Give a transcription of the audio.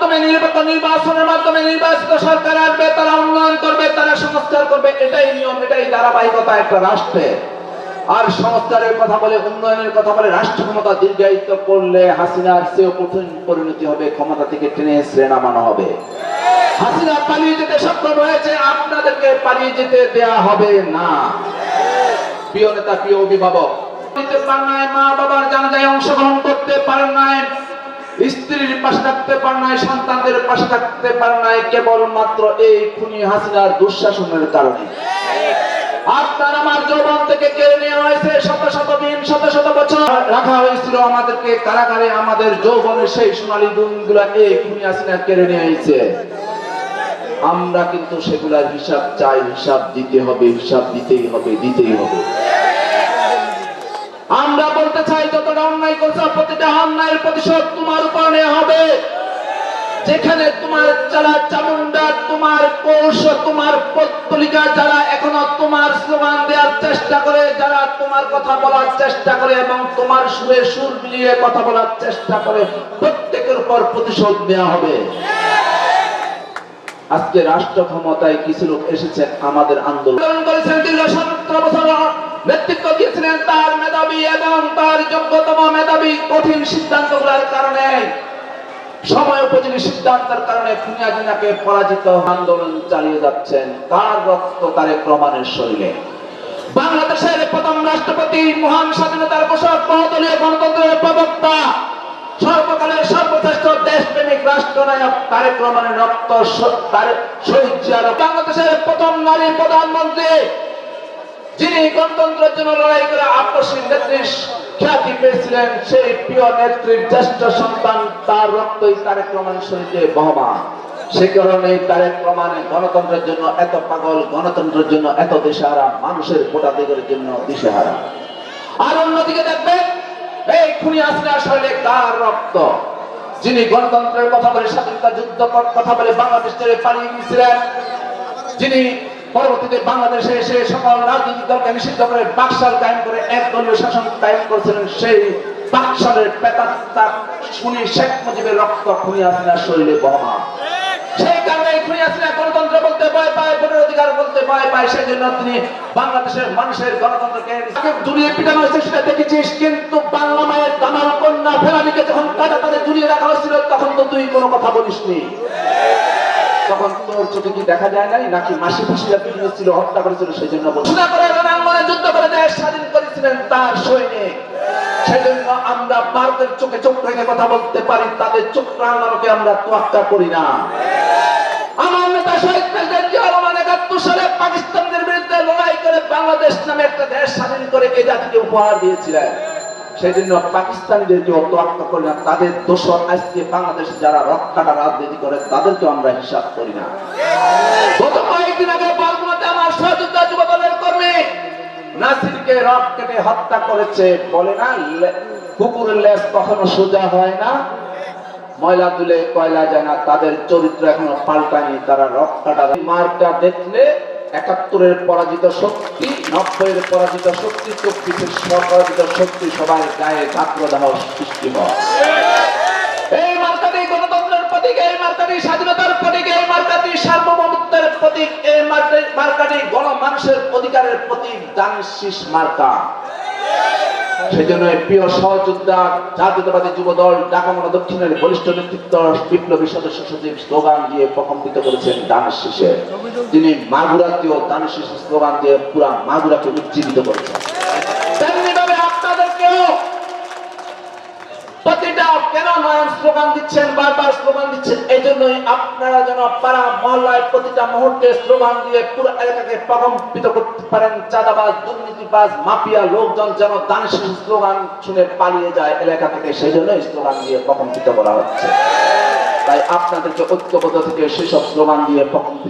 মাধ্যমে নির্বাচন নির্বাচনের মাধ্যমে নির্বাচিত সরকার আসবে, তারা উন্নয়ন করবে, তারা সংস্কার করবে, এটাই নিয়ম, এটাই ধারাবাহিকতা একটা রাষ্ট্রে। আর সংস্কারের কথা বলে, উন্নয়নের কথা বলে, রাষ্ট্র ক্ষমতা দীর্ঘায়িত করলে হাসিনার চেয়েও কঠিন পরিণতি হবে, ক্ষমতা থেকে টেনে শ্রে নামানো হবে। হাসিনা পালিয়ে যেতে সক্ষম হয়েছে, আপনাদেরকে পালিয়ে যেতে দেয়া হবে না। প্রিয় নেতা, প্রিয় অভিভাবক মা বাবার জানাজায় অংশগ্রহণ করতে পারেন নাই। স্ত্রীর পাশে থাকতে পারেন নাই, সন্তানদের পাশে থাকতে পারেন নাই, কেবলমাত্র এই খুনি হাসিনার দুঃশাসনের কারণে। আপনার আমার যৌবন থেকে কেড়ে নেওয়া হয়েছে শত শত দিন, শত শত বছর। রাখা হয়েছিল আমাদেরকে কারাগারে, আমাদের যৌবনের সেই সোনালী দিনগুলো এই খুনি হাসিনা কেড়ে নিয়ে আমরা কিন্তু সেগুলার হিসাব চাই, হিসাব দিতে হবে, হিসাব দিতেই হবে দিতেই হবে। আমরা বলতে চাই, যতটা অন্যায় করছ, প্রতিটা অন্যায়ের প্রতিশোধ তোমার উপর হবে। যেখানে তোমার যারা চামুন্ডা তোমার কৌশ তোমার পত্তলিকা, যারা এখনও তোমার স্লোগান দেওয়ার চেষ্টা করে, যারা তোমার কথা বলার চেষ্টা করে এবং তোমার সুরে সুর মিলিয়ে কথা বলার চেষ্টা করে, প্রত্যেকের উপর প্রতিশোধ নেওয়া হবে। আজকে রাষ্ট্র ক্ষমতায় কিছু লোক এসেছেন আমাদের আন্দোলন। করেছেন দীর্ঘ সতেরো বছর নেতৃত্ব দিয়েছিলেন তার মেধাবী এবং তার যোগ্যতম মেধাবী কঠিন সিদ্ধান্তগুলোর কারণে, সময় উপযোগী সিদ্ধান্তের কারণে খুনিয়াজিনাকে পরাজিত আন্দোলন চালিয়ে যাচ্ছেন কার রক্ত তারে প্রমাণের শরীরে বাংলাদেশের প্রথম রাষ্ট্রপতি, মহান স্বাধীনতার ঘোষক বহুদলীয় গণতন্ত্রের প্রবক্তা, সর্বকালের সর্বশ্রেষ্ঠ দেশপ্রেমিক রাষ্ট্রনায়ক তারেক রহমানের রক্ত স- তার শহীদ বাংলাদেশের প্রথম নারী প্রধানমন্ত্রী যিনি গণতন্ত্রের জন্য লড়াই করে আপসী নেত্রী খ্যাতি পেয়েছিলেন, সেই প্রিয় নেত্রীর জ্যেষ্ঠ সন্তান তার রক্তই তারেক রহমানের শরীরে বহমান। সে কারণে তারেক রহমানে গণতন্ত্রের জন্য এত পাগল, গণতন্ত্রের জন্য এত দিশেহারা, মানুষের ভোটাধিকারের জন্য দিশেহারা। আর অন্যদিকে দেখবেন, এই খুনি আসলে আসলে কার রক্ত। যিনি গণতন্ত্রের কথা বলে স্বাধীনতা যুদ্ধ কথা বলে বাংলাদেশ থেকে পালিয়ে গিয়েছিলেন, যিনি পরবর্তীতে বাংলাদেশে এসে সকল রাজনৈতিক দলকে নিষিদ্ধ করে বাকশাল কায়েম করে এক দলীয় শাসন কায়েম করেছিলেন সেই বাকশালের পেতাত্তা শুনি শেখ মুজিবের রক্ত খুনি শরীরে বহমা সেই কারণে গণতন্ত্র বলতে ভয় পায় অধিকার বলতে ভয় পায় তিনি বাংলাদেশের মানুষের গণতন্ত্রকে পিটানো হয়েছে সেটা দেখেছিস, কিন্তু বাংলা মায়ের দামাল কন্যা ফেরানিকে যখন কাটা তাদের রাখা হয়েছিল, তখন তো তুই কোনো কথা বলিসনি। তখন তোর চোখে কি দেখা যায় নাই? নাকি মাসি ফাঁসিরা ছিল, হত্যা করেছিল সেই জন্য যুদ্ধ করে দেশ স্বাধীন করেছিলেন তার সৈনিক। বাংলাদেশ নামে একটা দেশ স্বাধীন করে এ জাতিকে উপহার দিয়েছিলেন। সেই জন্য পাকিস্তানিদেরকে অত আত্মা করি না তাদের দোষর আজকে বাংলাদেশে যারা রক্ষাটা রাজনীতি করে তাদেরকে আমরা হিসাব করি না। গত কয়েকদিন আগে নাসিরকে রক কেটে হত্যা করেছে। বলে না কুকুরের কখনো সোজা হয় না। ময়লা কয়লা যায় না, তাদের চরিত্র এখনও তারা রক্তটা মার্কা দেখলে একাত্তরের পরাজিত শক্তি, নব্বইয়ের পরাজিত শক্তি, চব্বিশের পরাজিত শক্তি সবাই গায়ে ছাত্রদাহ সৃষ্টি হয়। এই মার্কাটি গণতন্ত্রের প্রতীক, এই মার্কাটি স্বাধীনতার প্রতীক, এই মার্কাটি সার্বভৌমত্বের প্রতীক, এই মার্কা- মার্কাটি গণ মানুষের অধিকারের প্রতীক দানের শীষ মার্কা। সেজন্য প্রিয় সহযোদ্ধা, জাতীয়তাবাদী যুব দল ঢাকা মহানগর দক্ষিণের বরিষ্ঠ নেতৃত্ব, বিপ্লবী সদস্য সচিব স্লোগান দিয়ে প্রকম্পিত করেছেন দানের শীষে তিনি মাগুরাকেও দানের শীষ স্লোগান দিয়ে পুরা মাগুরাকে উজ্জীবিত করেছেন। তেমনিভাবে আপনাদেরকেও প্রতিটা কেন নয়ন স্লোগান দিচ্ছেন, বারবার স্লোগান দিচ্ছেন। এই জন্যই আপনারা যেন পাড়া মহল্লায় প্রতিটা মুহূর্তে স্লোগান দিয়ে পুরো এলাকাকে প্রকম্পিত করতে পারেন। চাঁদাবাজ, দুর্নীতিবাজ, মাফিয়া লোকজন যেন দানের শীষ স্লোগান শুনে পালিয়ে যায় এলাকা থেকে, সেই জন্য স্লোগান দিয়ে প্রকম্পিত করা হচ্ছে। তাই আপনাদেরকে ঐক্যবদ্ধ থেকে সেসব স্লোগান দিয়ে প্রকম্পিত